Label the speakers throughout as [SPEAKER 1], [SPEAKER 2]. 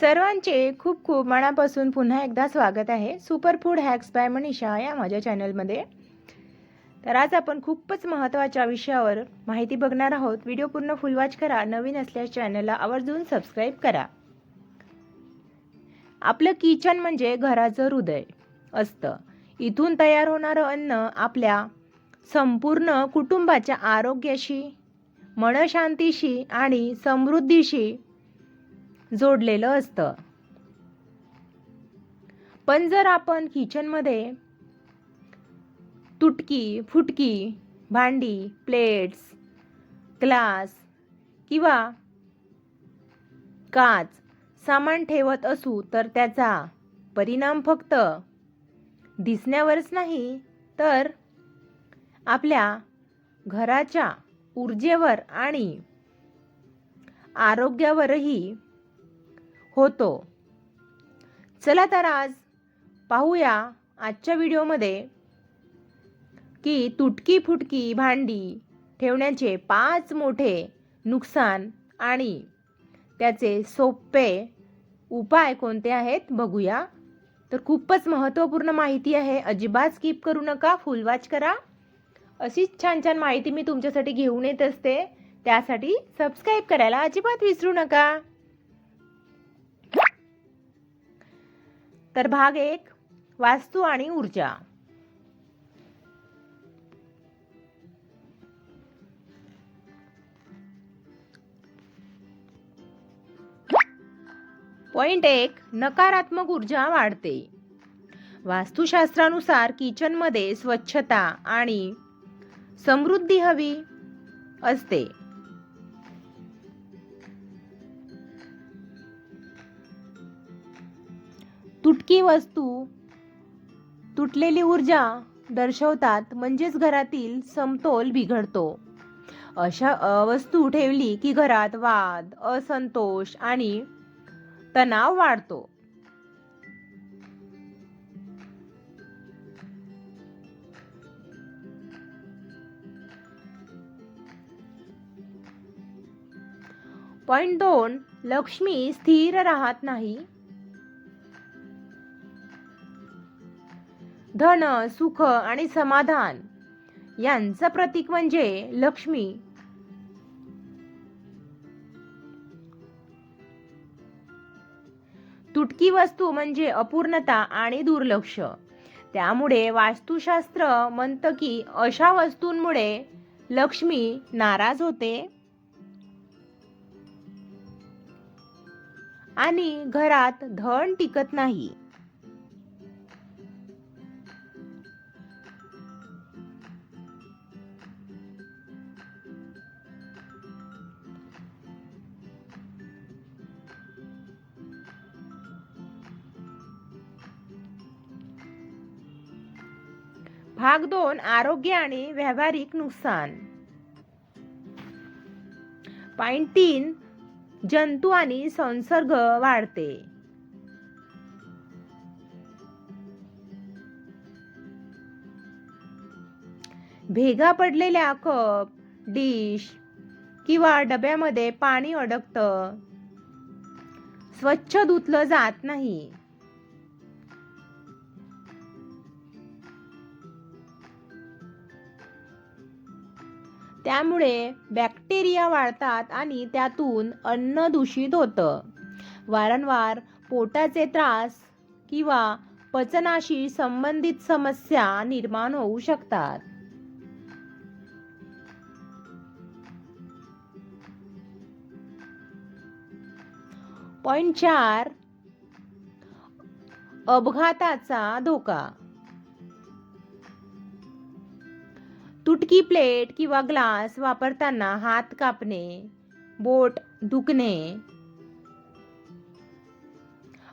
[SPEAKER 1] सर्वांचे खूप खूप मनापासून पुन्हा एकदा स्वागत आहे. Super food hacks by Manisha या माझ्या चॅनलमध्ये तर आज आपण खूपच महत्त्वाच्या विषयावर माहिती बघणार आहोत. व्हिडिओ पूर्ण फुलवाच करा. नवीन असल्यास चॅनलला आवर्जून सबस्क्राईब करा. आपलं किचन म्हणजे घराचं हृदय असतं. इथून तयार होणारं अन्न आपल्या संपूर्ण कुटुंबाच्या आरोग्याशी मनशांतीशी आणि समृद्धीशी जोडलेलं असतं. पण जर आपण किचनमध्ये तुटकी फुटकी भांडी प्लेट्स ग्लास किंवा काच सामान ठेवत असू तर त्याचा परिणाम फक्त दिसण्यावरच नाही तर आपल्या घराच्या ऊर्जेवर आणि आरोग्यावरही होतो. चला तर आज पाहूया आजच्या व्हिडिओमध्ये की तुटकी फुटकी भांडी ठेवण्याचे पाच मोठे नुकसान आणि त्याचे सोपे उपाय कोणते आहेत बघूया. तर खूपच महत्त्वपूर्ण माहिती आहे. अजिबात स्किप करू नका फुल वॉच करा. अशीच छान छान माहिती मी तुमच्यासाठी घेऊन येत असते. त्यासाठी सबस्क्राईब करायला अजिबात विसरू नका. तर भाग एक वास्तू आणि ऊर्जा. पॉइंट एक नकारात्मक ऊर्जा वाढते. वास्तुशास्त्रानुसार किचनमध्ये स्वच्छता आणि समृद्धी हवी असते. इतकी वस्तू तुटलेली ऊर्जा दर्शवतात म्हणजेच घरातील समतोल बिघडतो. अशा वस्तू ठेवली की घरात वाद असंतोष आणि तणाव वाढतो. पॉइंट दोन लक्ष्मी स्थिर राहत नाही. धन सुख आणि समाधान यांचं प्रतीक म्हणजे लक्ष्मी. तुटकी वस्तू म्हणजे अपूर्णता आणि दुर्लक्ष. त्यामुळे वास्तुशास्त्र म्हणतं की अशा वस्तूंमुळे लक्ष्मी नाराज होते. आणि घरात धन टिकत नाही. भाग दोन आरोग्य आणि व्यावहारिक नुकसान. पॉइंट तीन जंतू आणि संसर्ग वाढते. भेगा पडलेल्या कप डिश किंवा डब्यामध्ये पाणी अडकतं. स्वच्छ धुतलं जात नाही. त्यामुळे बॅक्टेरिया वाढतात आणि त्यातून अन्न दूषित होतं. वारंवार पोटाचे त्रास किंवा पचनाशी संबंधित समस्या निर्माण होऊ शकतात. पॉइंट चार अपघाताचा धोका. तुटकी प्लेट किंवा ग्लास वापरताना हात कापणे बोट दुखणे.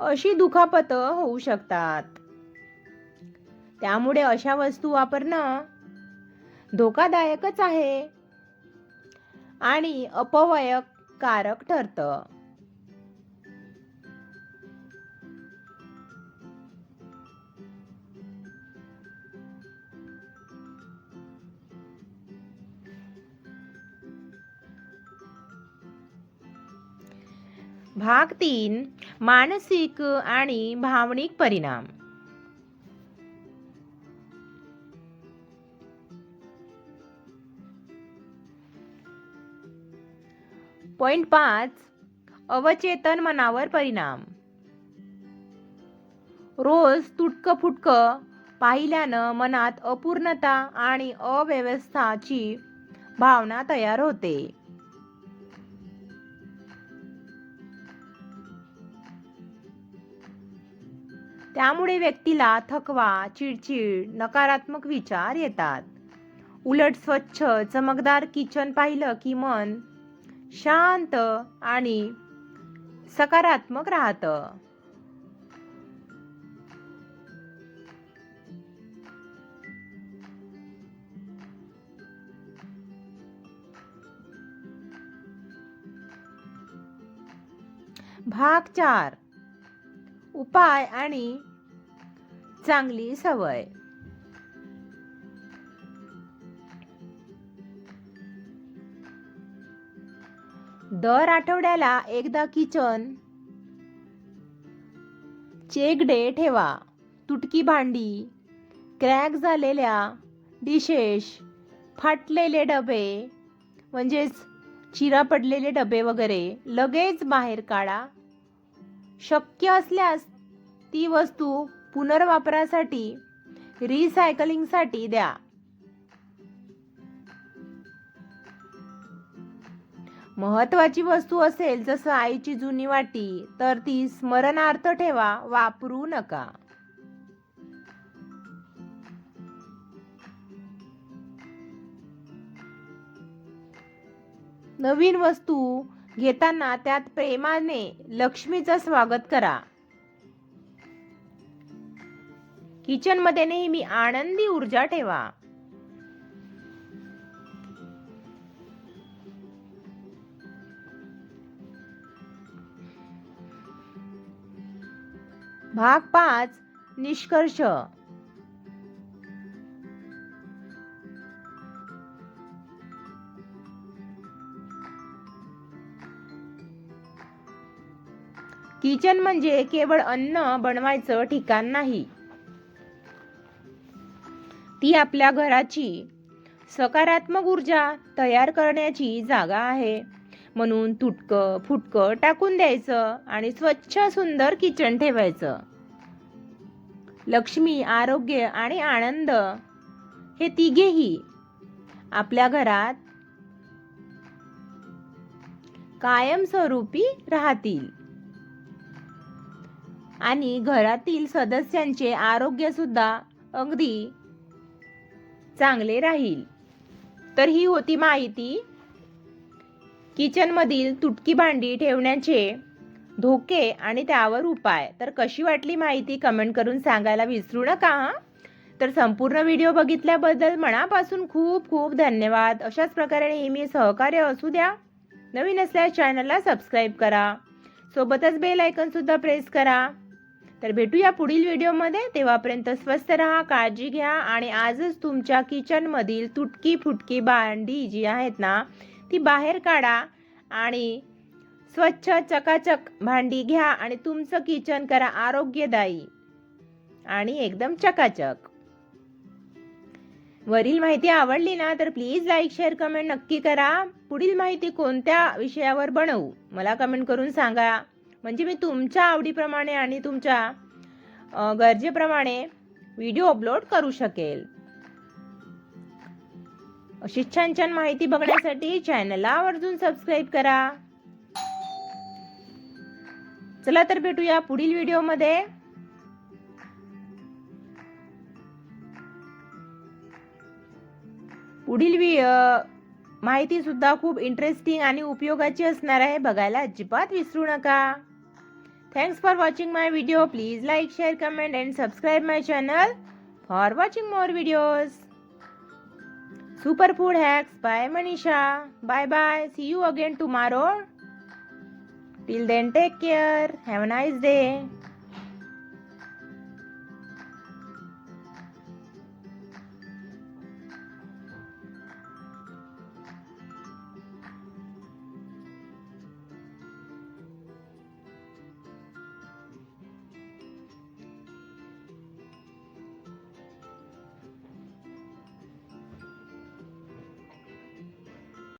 [SPEAKER 1] अशी दुखापत होऊ शकतात. त्यामुळे अशा वस्तू वापरणं धोकादायकच आहे आणि अपवयकारक ठरतं. भाग तीन मानसिक आणि भावनिक परिणाम. पॉइंट पाच अवचेतन मनावर परिणाम. रोज तुटकं फुटकं पाहिल्यानं मनात अपूर्णता आणि अव्यवस्थाची भावना तयार होते. त्यामुळे व्यक्तीला थकवा चिडचिड नकारात्मक विचार येतात. उलट स्वच्छ चमकदार किचन पाहिलं की मन शांत आणि सकारात्मक राहतं. भाग चार. उपाय आणि चांगली सवय. दर आठवड्याला एकदा किचन. चेक डे ठेवा. तुटकी भांडी क्रॅक झालेल्या डिशेश फाटलेले डबे म्हणजेच चिरा पडलेले डबे वगैरे लगेच बाहेर काढा. शक्य असल्यास ती वस्तू पुनर्वापरासाठी रिसायकलिंगसाठी द्या. महत्वाची वस्तू असेल जसं आईची जुनी वाटी तर ती स्मरणार्थ ठेवा वापरू नका. नवीन वस्तू घेताना त्यात प्रेमाने लक्ष्मीचं स्वागत करा. किचनमध्ये नेहमी आनंदी ऊर्जा ठेवा. भाग पाच निष्कर्ष. किचन म्हणजे केवळ अन्न बनवायचं ठिकाण नाही. ती आपल्या घराची सकारात्मक ऊर्जा तयार करण्याची जागा आहे. म्हणून तुटकं फुटकं टाकून द्यायचं आणि स्वच्छ सुंदर किचन ठेवायचं. लक्ष्मी आरोग्य आणि आनंद हे तिघेही आपल्या घरात कायमस्वरूपी राहतील. आणि घरातील सदस्यांचे आरोग्य सुद्धा अगदी चांगले राहील. तर ही होती माहिती. किचनमधील तुटकी भांडी ठेवण्याचे धोके आणि त्यावर उपाय. तर कशी वाटली माहिती कमेंट करून सांगायला विसरू नका हां? तर संपूर्ण व्हिडिओ बघितल्याबद्दल मनापासून खूप खूप धन्यवाद. अशाच प्रकारे नेहमी सहकार्य असू द्या. नवीन असल्यास चॅनलला सबस्क्राईब करा. सोबतच बेल आयकन सुद्धा प्रेस करा. तर भेटूया पुढील व्हिडिओमध्ये. तेव्हापर्यंत स्वस्त राहा काळजी घ्या आणि आजच तुमच्या किचनमधील तुटकी फुटकी भांडी जी आहेत ना ती बाहेर काढा आणि स्वच्छ चकाचक भांडी घ्या आणि तुमचं किचन करा आरोग्यदायी आणि एकदम चकाचक. वरील माहिती आवडली ना तर प्लीज लाईक शेअर कमेंट नक्की करा. पुढील माहिती कोणत्या विषयावर बनवू? मला कमेंट करून सांगा. म्हणजे मी तुमच्या आवडीप्रमाणे आणि तुमच्या गरजेप्रमाणे व्हिडिओ अपलोड करू शकेल. अशी छान छान माहिती बघण्यासाठी चॅनलला आवर्जून सबस्क्राईब करा. चला तर भेटूया पुढील व्हिडिओमध्ये पुढील माहितीसुद्धा माहिती सुद्धा खूप इंटरेस्टिंग आणि उपयोगाची असणार आहे. बघायला अजिबात विसरू नका. Thanks for watching my video please like share comment and subscribe my channel for watching more videos super food hacks by Manisha bye bye see you again tomorrow till then take care have a nice day